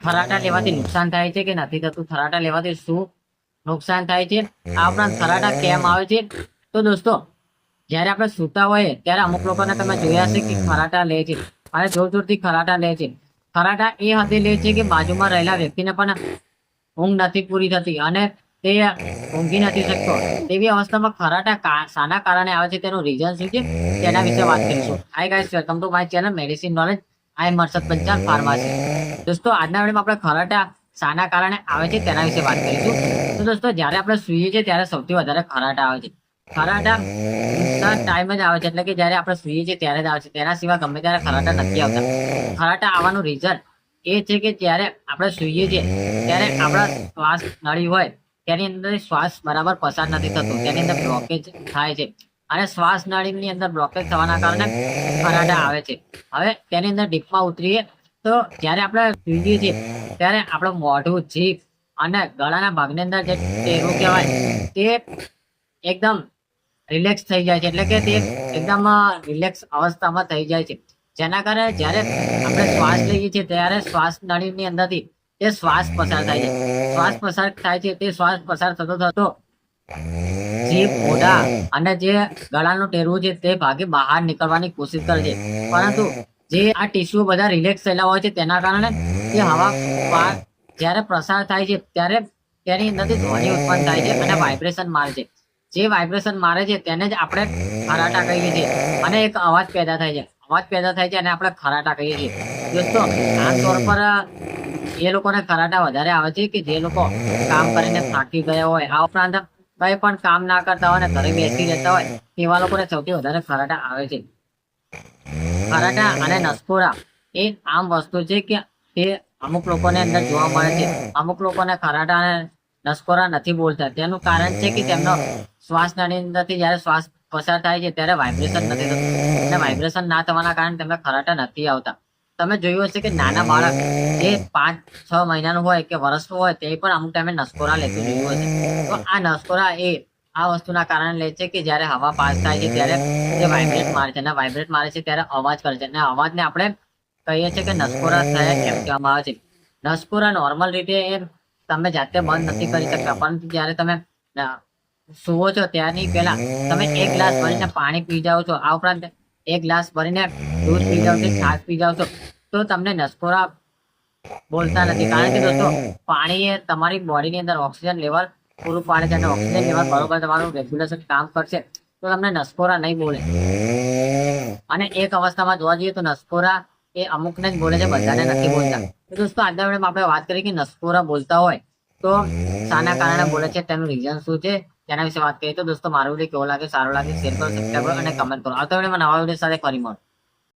ખરાટા લેવાથી નુકસાન થાય છે કે નથી થતું? થરાટા લેવાથી શું નુકસાન થાય છે? આ ઉપરાંત ખરાટા કેમ આવે છે? તો દોસ્તો, જ્યારે આપણે સૂતા હોઈએ, ત્યારે અમુક લોકોને તમે જોયા છે કે ખરાટા લે છે. અને જોર જોરથી ખરાટા લે છે. ખરાટા એ હદે લે છે કે બાજુમાં રહેલા વ્યક્તિને પણ ઊંઘ નથી પૂરી થતી અને તે ઊંઘી નથી શકતો. તેવી અવસ્થામાં ખરાટા શાના કારણે આવે છે તેનું રીઝન શું છે? તેના વિશે વાત કરીશું. Hi guys welcome to my channel medicine knowledge I મરસદ Panchal pharmacy દોસ્તો, આજના વિડીયોમાં આપણે ખરાટા શાના કારણે આવે છે તેના વિશે વાત કરીશું. તો દોસ્તો, જ્યારે આપણે સૂઈએ છીએ ત્યારે સૌથી વધારે ખરાટા આવે છે. ખરાટા ટાઈમ જ આવે છે. એટલે કે જ્યારે આપણે સૂઈએ છીએ ત્યારે જ આવે છે. તેના સિવાય ગમે ત્યારે ખરાટા નથી આવતા. ખરાટા આવવાનું રીઝન એ છે કે જ્યારે આપણે સૂઈએ છીએ, ત્યારે આપણા શ્વાસ નળી હોય, તેની અંદર શ્વાસ બરાબર પસાર નથી થતો. તેની અંદર બ્લોકેજ થાય છે. અને શ્વાસ નળીની અંદર બ્લોકેજ થવાના કારણે ખરાટા આવે છે. હવે તેની અંદર ડીપમાં ઉતરીએ તો જ્યારે આપણે સૂઈએ છીએ ત્યારે આપણું મોઢું જીભ અને ગળાના ભાગની અંદર જે ટેરું કહેવાય, તે એકદમ રિલેક્સ થઈ જાય છે. એટલે કે તે એકદમ રિલેક્સ અવસ્થામાં થઈ જાય છે. જેના કારણે જ્યારે આપણે શ્વાસ લઈએ છીએ, ત્યારે શ્વાસ નળીની અંદરથી તે શ્વાસ પસાર થાય છે. શ્વાસ પસાર થાય છે, તે શ્વાસ પસાર થતો થતો જીભ, મોઢા અને જે ગળાનું ટેરવું છે, તે ભાગે બહાર નીકળવાની કોશિશ કરે છે. પરંતુ જે આ ટીસ્યુ બધા રિલેક્સ થયેલા હોય છે, તેના કારણે તે હવા બહાર જ્યારે પ્રસાર થાય છે, ત્યારે તેની અંદરથી ધ્વનિ ઉત્પન્ન થાય છે અને વાઇબ્રેશન મારે છે. જે વાઇબ્રેશન મારે છે, તેને જ આપણે ખરાટા કહીએ છીએ અને એક અવાજ પેદા થાય છે. અવાજ પેદા થાય છે અને આપણે ખરાટા કહીએ છીએ. દોસ્તો આ તોર પર, એ લોકોને ખરાટા વધારે આવે છે કે જે લોકો કામ કરીને થાકી ગયા હોય, આ ઉપરાંત કંઈ પણ કામ ના કરતા હોય ને ઘરે બેસી રહેતા હોય તેવા લોકોને સૌથી વધારે ખરાટા આવે છે. ખરાટા અને નસકોરા એ આમ વસ્તુ છે કે તે અમુક લોકોને અંદર જોવા મળે છે. અમુક લોકોને ખરાટા અને નસકોરા નથી બોલતા. તેનું કારણ છે કે તેમનો શ્વાસ નળી અંદરથી જ્યારે શ્વાસ પસાર થાય છે ત્યારે વાઇબ્રેશન નથી થતું. અને વાઇબ્રેશન ના થવાના કારણે તેમને ખરાટા નથી આવતા. તમે જોયું હશે કે નાના બાળક જે પાંચ, છ મહિનાનું હોય કે વર્ષનું હોય, તે પણ અમુક ટાઈમે નસકોરા લેતું જોયું હશે. તો આ નસકોરા એ આ વસ્તુના કારણે લે છે કે જ્યારે હવા પાસ થાય છે, ત્યારે જે વાઇબ્રેટ મારે છે, અને વાઇબ્રેટ મારે છે ત્યારે અવાજ કરે છે. અને અવાજને આપણે કહીએ છીએ કે નસકોરા થયા એમ કહેવામાં આવે છે. નસકોરા નોર્મલ રીતે એ તમે જાતે બંધ નથી કરી શકતા, પરંતુ જ્યારે તમે સુવો છો ત્યારની પહેલા તમે એક ગ્લાસ ભરીને પાણી પી જાઓ છો. આ ઉપરાંત એક ગ્લાસ ભરીને દૂધ પી જાઓ છો, છાશ પી જાઓ છો, તો તમને નસકોરા બોલતા નથી. કારણ કે દોસ્તો, પાણી એ તમારી બોડીની અંદર ઓક્સિજન લેવલ પૂરું પાડે છે અને ઓક્સિજન લેવલ બરોબર તમારું રેગ્યુલેશન કામ કરશે, તો તમને નસકોરા નહીં બોલે. અને એક અવસ્થામાં જોવા જઈએ તો નસકોરા એ અમુકને જ બોલે છે, બધાને નથી બોલતા. દોસ્તો, આજના વિડીયોમાં આપણે વાત કરી કે નસકોરા બોલતા હોય તો શાના કારણે બોલે છે, તેનું રીઝન શું છે, તેના વિશે વાત કરીએ. તો દોસ્તો, મારો વીડિયો કેવો લાગે સારો લાગે શેર કરો સબસ્ક્રાઈબ કરો અને કમેન્ટ કરો. આવતા વિડીયોમાં નવા વીડિયો સાથે ફરી મળો.